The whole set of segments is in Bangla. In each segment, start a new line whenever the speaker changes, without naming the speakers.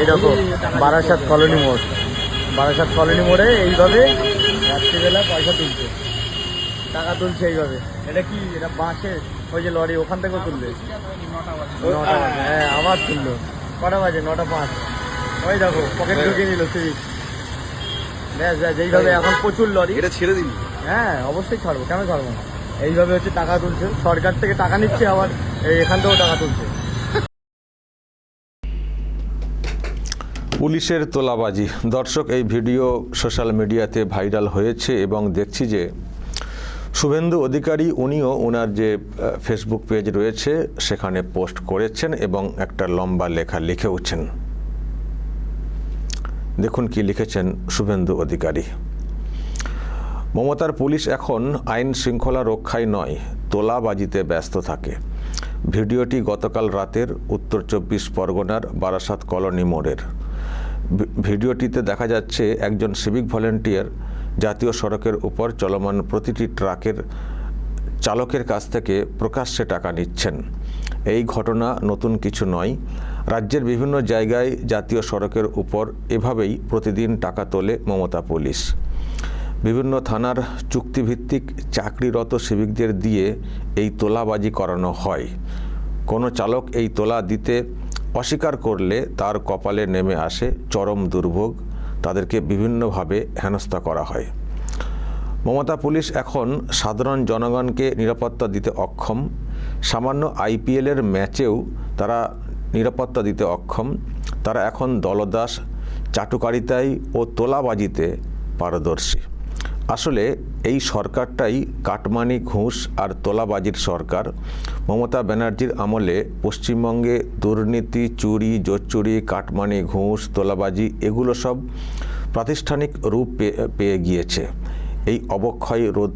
এই দেখো বারাসাত কলোনি মোড়। বারাসাত কলোনি মোড়ে এইভাবে রাত্রিবেলা পয়সা তুলছে। টাকা তুলছে এইভাবে। এটা কি? এটা বাসে ওই যে লরি ওখান থেকেও তুলবে। নটা বাজে। হ্যাঁ আবার তুললো। কটা বাজে? নটা পাঁচ। ওই দেখো পকেট ঢুকিয়ে নিল সিভিক ব্যাস ব্যাস এইভাবে এখন প্রচুর লরি।
এটা ছেড়ে দিন
হ্যাঁ অবশ্যই ছাড়বো। কেন ছাড়বো না? এইভাবে হচ্ছে টাকা তুলছে। সরকার থেকে টাকা নিচ্ছে আবার এখান থেকেও টাকা তুলছে।
পুলিশের তোলাবাজি। দর্শক, এই ভিডিও সোশ্যাল মিডিয়াতে ভাইরাল হয়েছে এবং দেখছি যে শুভেন্দু অধিকারী, উনিও ওনার যে ফেসবুক পেজ রয়েছে, সেখানে পোস্ট করেছেন এবং একটা লম্বা লেখা লিখেওছেন দেখুন কি লিখেছেন শুভেন্দু অধিকারী। মমতার পুলিশ এখন আইন শৃঙ্খলা রক্ষায় নয়, তোলাবাজিতে ব্যস্ত থাকে। ভিডিওটি গতকাল রাতের উত্তর চব্বিশ পরগনার বারাসাত কলোনি মোড়ের। ভিডিওটিতে দেখা যাচ্ছে একজন সিভিক ভলেন্টিয়ার জাতীয় সড়কের উপর চলমান প্রতিটি ট্রাকের চালকের কাছ থেকে প্রকাশ্যে টাকা নিচ্ছেন। এই ঘটনা নতুন কিছু নয়। রাজ্যের বিভিন্ন জায়গায় জাতীয় সড়কের উপর এভাবেই প্রতিদিন টাকা তোলে মমতা পুলিশ। বিভিন্ন থানার চুক্তিভিত্তিক চাকরিরত সিভিকদের দিয়ে এই তোলাবাজি করানো হয়। কোনো চালক এই তোলা দিতে অস্বীকার করলে তার কপালে নেমে আসে চরম দুর্ভোগ, তাদেরকে বিভিন্নভাবে হেনস্থা করা হয়। মমতা পুলিশ এখন সাধারণ জনগণকে নিরাপত্তা দিতে অক্ষম। সামান্য আইপিএলের ম্যাচেও তারা নিরাপত্তা দিতে অক্ষম। তারা এখন দলদাস চাটুকারিতায় ও তোলাবাজিতে পারদর্শী। আসলে এই সরকারটাই কাটমানি ঘুষ আর তোলাবাজির সরকার। মমতা ব্যানার্জির আমলে পশ্চিমবঙ্গে দুর্নীতি, চুরি, জোচ্চুরি, কাটমানি ঘুষ, তোলাবাজি এগুলো সব প্রাতিষ্ঠানিক রূপ পেয়ে গিয়েছে। এই অবক্ষয় রোধ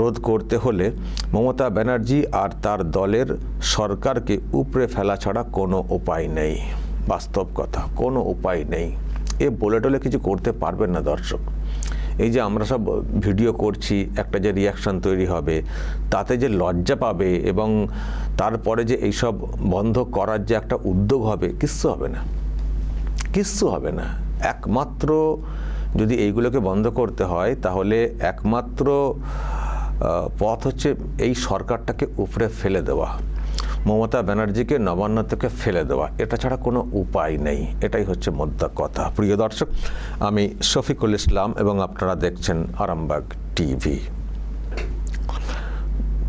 রোধ করতে হলে মমতা ব্যানার্জি আর তার দলের সরকারকে উপড়ে ফেলা ছাড়া কোনো উপায় নেই। বাস্তব কথা, কোনো উপায় নেই। এ বলে টলে কিছু করতে পারবেন না দর্শক। এই যে আমরা সব ভিডিও করছি, একটা যে রিয়াকশন তৈরি হবে, তাতে যে লজ্জা পাবে এবং তারপরে যে এইসব বন্ধ করার যে একটা উদ্যোগ হবে, কিচ্ছু হবে না। কিচ্ছু হবে না। একমাত্র যদি এইগুলোকে বন্ধ করতে হয়, তাহলে একমাত্র পথ হচ্ছে এই সরকারটাকে উপরে ফেলে দেওয়া। মমতা ব্যানার্জিকে নবান্ন থেকে ফেলে দেওয়া, এটা ছাড়া কোনো উপায় নেই। এটাই হচ্ছে মোদ্দা কথা। প্রিয় দর্শক, আমি শফিকুল ইসলাম এবং আপনারা দেখছেন আরামবাগ টিভি।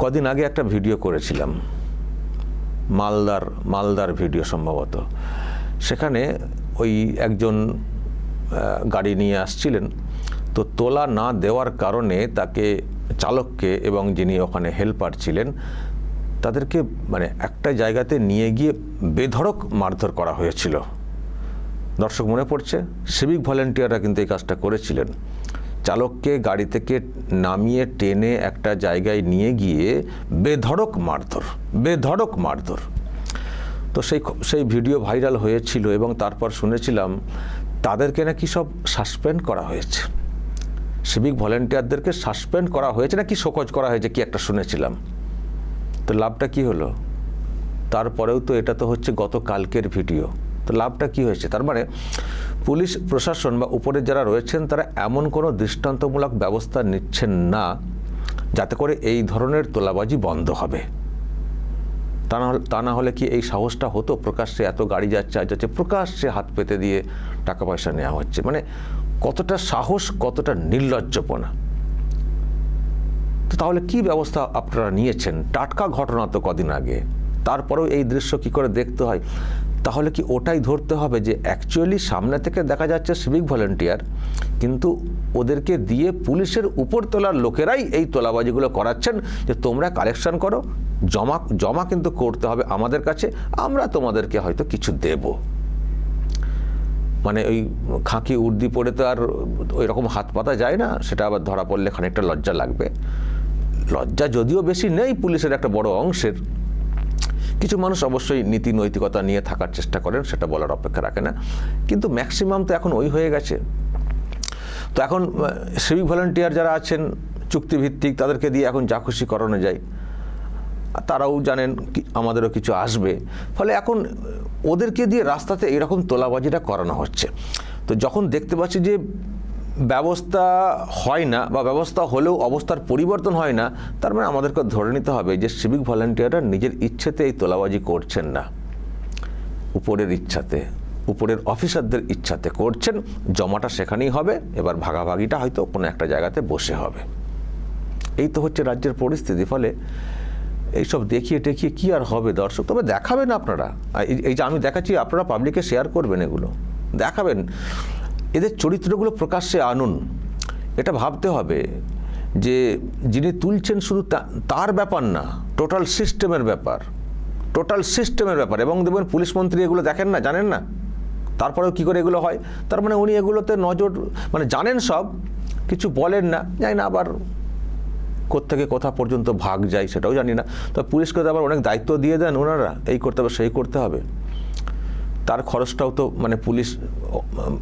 কদিন আগে একটা ভিডিও করেছিলাম, মালদার মালদার ভিডিও সম্ভবত। সেখানে ওই একজন গাড়ি নিয়ে আসছিলেন। তো তোলা না দেওয়ার কারণে তাকে চালককে এবং যিনি ওখানে হেল্পার ছিলেন তাদেরকে মানে একটা জায়গাতে নিয়ে গিয়ে বেধড়ক মারধর করা হয়েছিল। দর্শক মনে পড়ছে সিভিক ভলেন্টিয়াররা কিন্তু এই কাজটা করেছিলেন। চালককে গাড়ি থেকে নামিয়ে, টেনে একটা জায়গায় নিয়ে গিয়ে বেধড়ক মারধর বেধড়ক মারধর। তো সেই সেই ভিডিও ভাইরাল হয়েছিল এবং তারপর শুনেছিলাম, তাদেরকে নাকি সব সাসপেন্ড করা হয়েছে। সিভিক ভলেন্টিয়ারদেরকে সাসপেন্ড করা হয়েছে নাকি শোকজ করা হয়েছে কি একটা শুনেছিলাম। তো লাভটা কি হলো? তারপরেও তো এটা তো হচ্ছে গত কালকের ভিডিও। তো লাভটা কি হয়েছে? তার মানে পুলিশ, প্রশাসন বা উপরে যারা রয়েছেন, তারা এমন কোনো দৃষ্টান্তমূলক ব্যবস্থা নিচ্ছেন না যাতে করে এই ধরনের তোলাবাজি বন্ধ হবে। তা না তা না হলে কি এই সাহসটা হতো? প্রকাশ্যে এত গাড়ি যাচ্ছে আর যাচ্ছে প্রকাশ্যে হাত পেতে দিয়ে টাকা পয়সা নেওয়া হচ্ছে। মানে কতটা সাহস, কতটা নির্লজ্জপনা। তো তাহলে কি ব্যবস্থা আপনারা নিয়েছেন? টাটকা ঘটনা তো কদিন আগে। তারপরেও এই দৃশ্য কি করে দেখতে হয়? তাহলে কি ওটাই ধরতে হবে যে অ্যাকচুয়ালি সামনে থেকে দেখা যাচ্ছে সিভিক ভলেন্টিয়ার কিন্তু ওদেরকে দিয়ে পুলিশের উপর তোলার লোকেরাই এই তোলাবাজিগুলো করাচ্ছেন যে তোমরা কালেকশন করো, জমা জমা কিন্তু করতে হবে আমাদের কাছে, আমরা তোমাদেরকে হয়তো কিছু দেবো। মানে ওই খাঁকি উর্দি পরে তো আর ওই রকম হাত পাতা যায় না, সেটা আবার ধরা পড়লে খানিকটা লজ্জা লাগবে। লজ্জা যদিও বেশি নেই পুলিশের একটা বড় অংশের। কিছু মানুষ অবশ্যই নীতি নৈতিকতা নিয়ে থাকার চেষ্টা করেন, সেটা বলার অপেক্ষা রাখে না। কিন্তু ম্যাক্সিমাম তো এখন ওই হয়ে গেছে। তো এখন সিভিক ভলেন্টিয়ার যারা আছেন, চুক্তিভিত্তিক, তাদেরকে দিয়ে এখন যা খুশি করানো যায়। তারাও জানেন আমাদেরও কিছু আসবে। ফলে এখন ওদেরকে দিয়ে রাস্তাতে এরকম তোলাবাজিটা করানো হচ্ছে। তো যখন দেখতে পাচ্ছি যে ব্যবস্থা হয় না বা ব্যবস্থা হলেও অবস্থার পরিবর্তন হয় না, তার মানে আমাদেরকে ধরে নিতে হবে যে সিভিক ভলেন্টিয়াররা নিজের ইচ্ছেতে এই তোলাবাজি করছেন না। উপরের ইচ্ছাতে, উপরের অফিসারদের ইচ্ছাতে করছেন, জমাটা সেখানেই হবে, এবার ভাগাভাগিটা হয়তো কোনো একটা জায়গাতে বসে হবে। এই তো হচ্ছে রাজ্যের পরিস্থিতি, ফলে এইসব দেখিয়ে টেকিয়ে কি আর হবে দর্শক? তবে দেখাবেন আপনারা। এই- যে আমি দেখাচ্ছি, আপনারা পাবলিকে শেয়ার করবেন এগুলো। দেখাবেন। এদের চরিত্রগুলো প্রকাশ্যে আনুন। এটা ভাবতে হবে যে যিনি তুলছেন শুধু তার ব্যাপার না, টোটাল সিস্টেমের ব্যাপার, টোটাল সিস্টেমের ব্যাপার। এবং দেখবেন পুলিশ মন্ত্রী এগুলো দেখেন না, জানেন না? তারপরেও কী করে এগুলো হয়? তার মানে উনি এগুলোতে নজর মানে জানেন সব, কিছু বলেন না, জানি না আবার কোত্থেকে কোথা পর্যন্ত ভাগ যায় সেটাও জানি না। তো পুলিশকে তো আবার অনেক দায়িত্ব দিয়ে দেন ওনারা, এই করতে হবে, সেই করতে হবে। তার খরচটাও তো মানে পুলিশ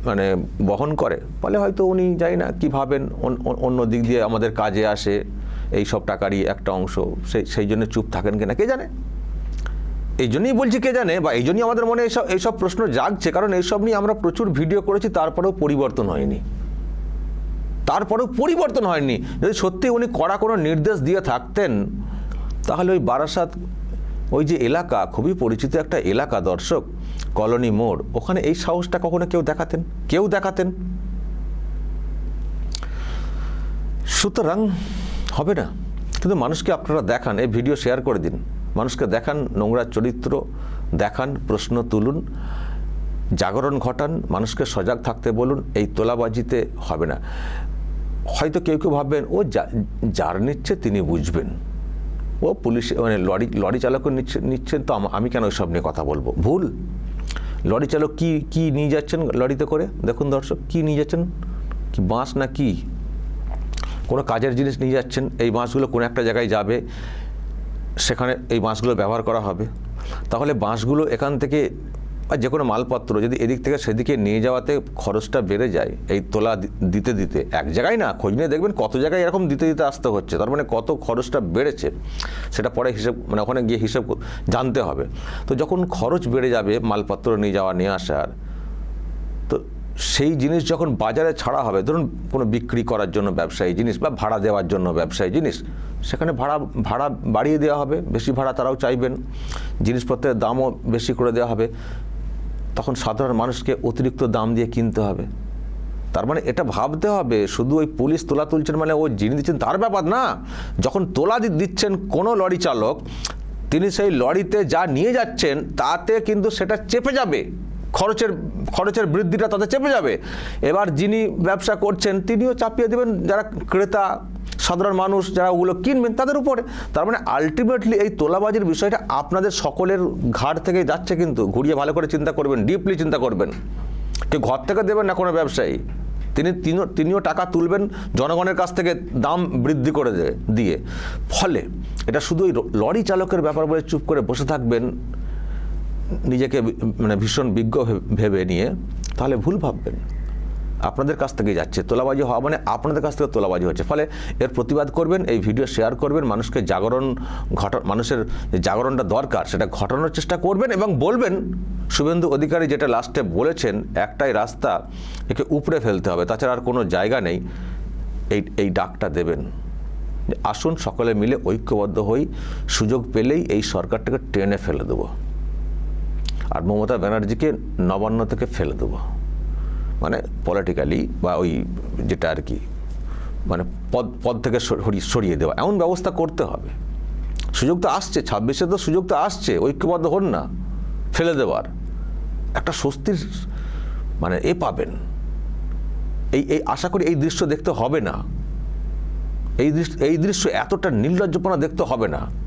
মানে বহন করে। ফলে হয়তো উনি জানি না কী ভাবেন, অন- অন- অন্য দিক দিয়ে আমাদের কাজে আসে এই সব টাকারই একটা অংশ। সেই সেই জন্য চুপ থাকেন কিনা, কে জানে? এই জন্যই বলছি কে জানে, বা এই জন্যই আমাদের মনে এইসব এইসব প্রশ্ন জাগছে, কারণ এইসব নিয়ে আমরা প্রচুর ভিডিও করেছি, তারপরেও পরিবর্তন হয়নি। তারপরেও পরিবর্তন হয়নি। যদি সত্যি উনি কড়া কোনো নির্দেশ দিয়ে থাকতেন, তাহলে ওই বারাসাত ওই যে এলাকা, খুবই পরিচিত একটা এলাকা দর্শক, কলোনি মোড়, ওখানে এই সাহসটা কখনো কেউ দেখাতেন? কেউ দেখাতেন? সুতরাং হবে না। কিন্তু মানুষকে আপনারা দেখান, এই ভিডিও শেয়ার করে দিন। মানুষকে দেখান, নোংরা চরিত্র দেখান, প্রশ্ন তুলুন, জাগরণ ঘটান, মানুষকে সজাগ থাকতে বলুন, এই তোলাবাজিতে হবে না। হয়তো কেউ কেউ ভাববেন, ও যা- যার নিচ্ছে তিনি বুঝবেন। ও পুলিশ মানে লরি লরি চালকও নিচ্ছে, নিচ্ছেন, তো আমি কেন ওই সব নিয়ে কথা বলব? ভুল? লরি চালক কি কি নিয়ে যাচ্ছেন লরিতে করে? দেখুন দর্শক, কি নিয়ে যাচ্ছেন? কি বাঁশ না কি? কোনো কাজের জিনিস নিয়ে যাচ্ছেন, এই বাঁশগুলো কোনো একটা জায়গায় যাবে, সেখানে এই বাঁশগুলো ব্যবহার করা হবে। তাহলে বাঁশগুলো এখান থেকে বা যে কোনো মালপত্র যদি এদিক থেকে সেদিকে নিয়ে যাওয়াতে খরচটা বেড়ে যায়, এই তোলা দিতে দিতে, এক জায়গায় না, খোঁজ নিয়ে দেখবেন কত জায়গায় এরকম দিতে দিতে আসতে হচ্ছে, তার মানে কত খরচটা বেড়েছে, সেটা পরে হিসেব মানে ওখানে গিয়ে হিসেব জানতে হবে। তো যখন খরচ বেড়ে যাবে মালপত্র নিয়ে যাওয়া, নিয়ে আসার, তো সেই জিনিস যখন বাজারে ছাড়া হবে, ধরুন কোনো বিক্রি করার জন্য ব্যবসায়ী জিনিস বা ভাড়া দেওয়ার জন্য ব্যবসায়ী জিনিস, সেখানে ভাড়া ভাড়া বাড়িয়ে দেওয়া হবে, বেশি ভাড়া তারাও চাইবেন, জিনিসপত্রের দামও বেশি করে দেওয়া হবে তখন সাধারণ মানুষকে অতিরিক্ত দাম দিয়ে কিনতে হবে। তার মানে এটা ভাবতে হবে, শুধু ওই পুলিশ তোলা তুলছেন মানে ও যিনি দিচ্ছেন তার ব্যাপার না। যখন তোলা দিচ্ছেন কোনো লরি চালক, তিনি সেই লরিতে যা নিয়ে যাচ্ছেন, তাতে কিন্তু সেটা চেপে যাবে। খরচের খরচের বৃদ্ধিটা তাতে চেপে যাবে। এবার যিনি ব্যবসা করছেন, তিনিও চাপিয়ে দেবেন। যারা ক্রেতা সাধারণ মানুষ যারা ওগুলো কিনবেন তাদের উপরে। তার মানে আলটিমেটলি এই তোলাবাজির বিষয়টা আপনাদের সকলের ঘাট থেকেই যাচ্ছে কিন্তু। ঘুরিয়ে ভালো করে চিন্তা করবেন ডিপলি চিন্তা করবেন। কেউ ঘর থেকে দেবেন না কোনো ব্যবসায়ী। তিনি তিনিও টাকা তুলবেন, জনগণের কাছ থেকে দাম বৃদ্ধি করে দিয়ে। ফলে এটা শুধু ওই লরি চালকের ব্যাপার বলে চুপ করে বসে থাকবেন, নিজেকে মানে ভীষণ বিজ্ঞ ভেবে নিয়ে, তাহলে ভুল ভাববেন। আপনাদের কাছ থেকে যাচ্ছে। তোলাবাজি হওয়া মানে আপনাদের কাছ থেকে তোলাবাজি হচ্ছে। ফলে এর প্রতিবাদ করবেন, এই ভিডিও শেয়ার করবেন, মানুষকে জাগরণ ঘটা, মানুষের যে জাগরণটা দরকার, সেটা ঘটানোর চেষ্টা করবেন এবং বলবেন, শুভেন্দু অধিকারী যেটা লাস্টে বলেছেন, একটাই রাস্তা একে উপড়ে ফেলতে হবে। তাছাড়া আর কোনো জায়গা নেই। এই এই ডাকটা দেবেন। আসুন সকলে মিলে ঐক্যবদ্ধ হই। সুযোগ পেলেই এই সরকারটাকে টেনে ফেলে দেবো। আর মমতা ব্যানার্জিকে নবান্ন থেকে ফেলে দেবো। মানে পলিটিক্যালি বা ওই যেটা আর কি মানে পদ পদ থেকে সরি- সরিয়ে দেওয়া। এমন ব্যবস্থা করতে হবে। সুযোগ তো আসছে, ছাব্বিশে তো সুযোগ তো আসছে, ঐক্যবদ্ধ হন না, ফেলে দেওয়ার। একটা স্বস্তির মানে এ পাবেন। এই এই, আশা করি এই দৃশ্য দেখতে হবে না। এই দৃশ্য এই দৃশ্য এতটা নির্লজ্জপনা দেখতে হবে না।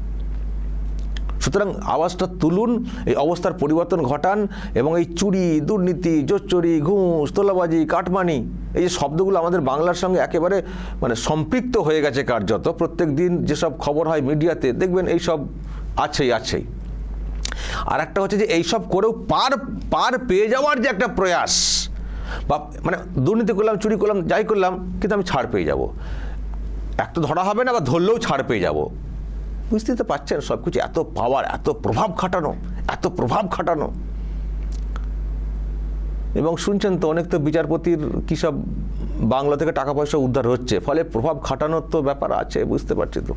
সুতরাং আওয়াজটা তুলুন, এই অবস্থার পরিবর্তন ঘটান এবং এই চুরি, দুর্নীতি জোচ্চুরি ঘুষ, তোলাবাজি, কাটমানি, এই যে শব্দগুলো আমাদের বাংলার সঙ্গে একেবারে মানে সম্পৃক্ত হয়ে গেছে কার্যত। প্রত্যেক দিন যেসব খবর হয় মিডিয়াতে, দেখবেন এই সব আছেই আছেই। আর একটা হচ্ছে যে এইসব করেও পার পার পেয়ে যাওয়ার যে একটা প্রয়াস, বা মানে দুর্নীতি করলাম, চুরি করলাম, যাই করলাম, কিন্তু আমি ছাড় পেয়ে যাব। এক তো ধরা হবে না বা ধরলেও ছাড় পেয়ে যাব। বুঝতেই তো পারছেন সব কিছু এত পাওয়ার এত প্রভাব খাটানো, এত প্রভাব খাটানো। এবং শুনছেন তো, অনেক তো বিচারপতির কী সব বাংলা থেকে টাকা পয়সা উদ্ধার হচ্ছে, ফলে প্রভাব খাটানোর তো ব্যাপার আছে, বুঝতে পারছি তো।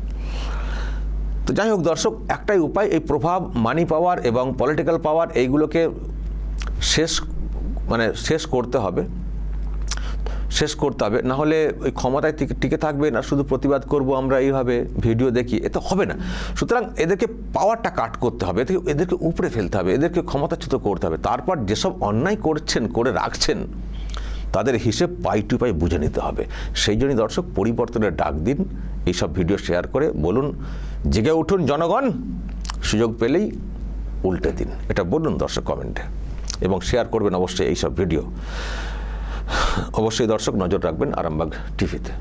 তো যাই হোক, দর্শক, একটাই উপায়, এই প্রভাব মানি পাওয়ার এবং পলিটিক্যাল পাওয়ার এইগুলোকে শেষ মানে শেষ করতে হবে। শেষ করতে হবে। না হলে ওই ক্ষমতায় টিকে থাকবে না, শুধু প্রতিবাদ করব আমরা এইভাবে ভিডিও দেখি, এ তো হবে না। সুতরাং এদেরকে পাওয়ারটা কাট করতে হবে, এদেরকে এদেরকে উপরে ফেলতে হবে, এদেরকে ক্ষমতাচ্যুত করতে হবে। তারপর যেসব অন্যায় করছেন, করে রাখছেন, তাদের হিসেব পাই টু পাই বুঝে নিতে হবে। সেই জন্যই দর্শক, পরিবর্তনের ডাক দিন, এইসব ভিডিও শেয়ার করে বলুন, জেগে উঠুন জনগণ, সুযোগ পেলেই উল্টে দিন। এটা বলুন দর্শক কমেন্টে। এবং শেয়ার করবেন অবশ্যই এইসব ভিডিও। অবশ্যই দর্শক নজর রাখবেন আরামবাগ টিভিতে।